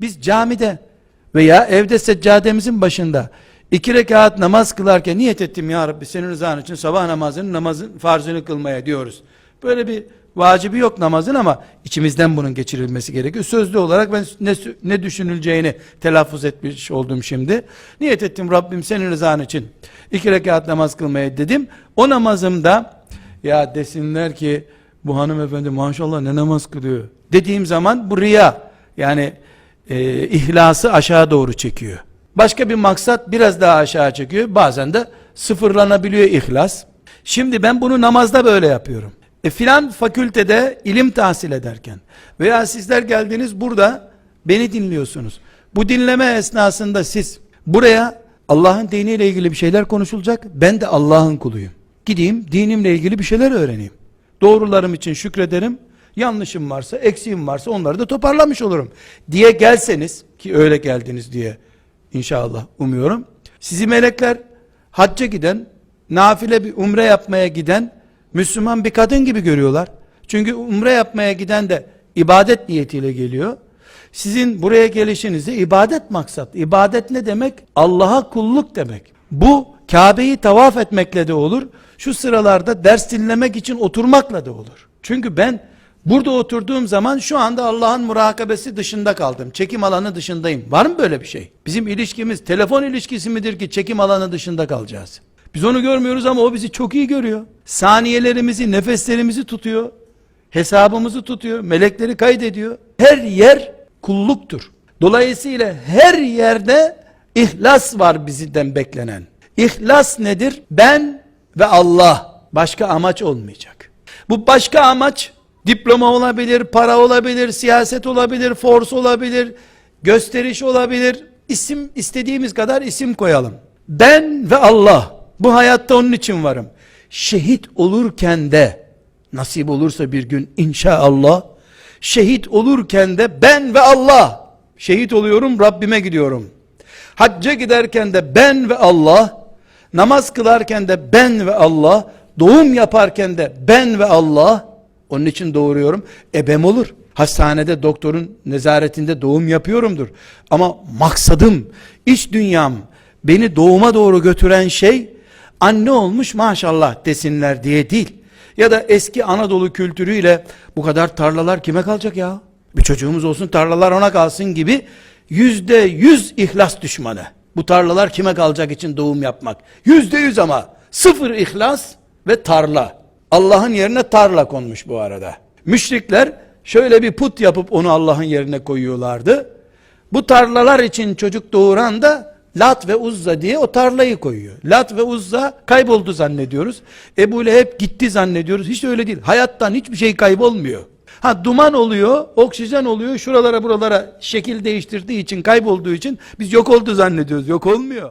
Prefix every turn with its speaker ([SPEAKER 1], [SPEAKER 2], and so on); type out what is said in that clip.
[SPEAKER 1] Biz camide veya evde seccademizin başında iki rekat namaz kılarken niyet ettim ya Rabbi senin rızan için sabah namazının namazın farzını kılmaya diyoruz. Böyle bir vacibi yok namazın ama içimizden bunun geçirilmesi gerekiyor. Sözlü olarak ben ne, ne düşünüleceğini telaffuz etmiş oldum şimdi. Niyet ettim Rabbim senin rızan için iki rekat namaz kılmaya dedim. O namazımda ya desinler ki bu hanımefendi maşallah ne namaz kılıyor dediğim zaman bu riya yani e, ihlası aşağı doğru çekiyor. Başka bir maksat biraz daha aşağı çekiyor. Bazen de sıfırlanabiliyor ihlas. Şimdi ben bunu namazda böyle yapıyorum. E filan fakültede ilim tahsil ederken veya sizler geldiniz burada beni dinliyorsunuz. Bu dinleme esnasında siz buraya Allah'ın diniyle ilgili bir şeyler konuşulacak. Ben de Allah'ın kuluyum. Gideyim dinimle ilgili bir şeyler öğreneyim. Doğrularım için şükrederim. Yanlışım varsa, eksiğim varsa onları da toparlamış olurum. Diye gelseniz ki öyle geldiniz diye inşallah umuyorum. Sizi melekler hacca giden, nafile bir umre yapmaya giden Müslüman bir kadın gibi görüyorlar. Çünkü umre yapmaya giden de ibadet niyetiyle geliyor. Sizin buraya gelişinizde ibadet maksat. İbadet ne demek? Allah'a kulluk demek. Bu Kabe'yi tavaf etmekle de olur. Şu sıralarda ders dinlemek için oturmakla da olur. Çünkü ben burada oturduğum zaman şu anda Allah'ın murakabesi dışında kaldım. Çekim alanı dışındayım. Var mı böyle bir şey? Bizim ilişkimiz telefon ilişkisi midir ki çekim alanı dışında kalacağız? Biz onu görmüyoruz ama o bizi çok iyi görüyor. Saniyelerimizi, nefeslerimizi tutuyor. Hesabımızı tutuyor. Melekleri kaydediyor. Her yer kulluktur. Dolayısıyla her yerde ihlas var bizden beklenen. İhlas nedir? Ben ve Allah. Başka amaç olmayacak. Bu başka amaç diploma olabilir, para olabilir, siyaset olabilir, force olabilir, gösteriş olabilir. İsim istediğimiz kadar isim koyalım. Ben ve Allah. Bu hayatta onun için varım. Şehit olurken de nasip olursa bir gün inşallah şehit olurken de ben ve Allah şehit oluyorum Rabbime gidiyorum. Hacca giderken de ben ve Allah namaz kılarken de ben ve Allah doğum yaparken de ben ve Allah onun için doğuruyorum. Ebem olur. Hastanede doktorun nezaretinde doğum yapıyorumdur. Ama maksadım, iç dünyam, beni doğuma doğru götüren şey anne olmuş maşallah desinler diye değil. Ya da eski Anadolu kültürüyle bu kadar tarlalar kime kalacak ya? Bir çocuğumuz olsun tarlalar ona kalsın gibi yüzde yüz ihlas düşmanı. Bu tarlalar kime kalacak için doğum yapmak. Yüzde yüz ama sıfır ihlas ve tarla. Allah'ın yerine tarla konmuş bu arada. Müşrikler şöyle bir put yapıp onu Allah'ın yerine koyuyorlardı. Bu tarlalar için çocuk doğuran da Lat ve Uzza diye o tarlayı koyuyor. Lat ve Uzza kayboldu zannediyoruz. Ebu Leheb gitti zannediyoruz. Hiç öyle değil. Hayattan hiçbir şey kaybolmuyor. Ha duman oluyor, oksijen oluyor. Şuralara buralara şekil değiştirdiği için, kaybolduğu için biz yok oldu zannediyoruz. Yok olmuyor.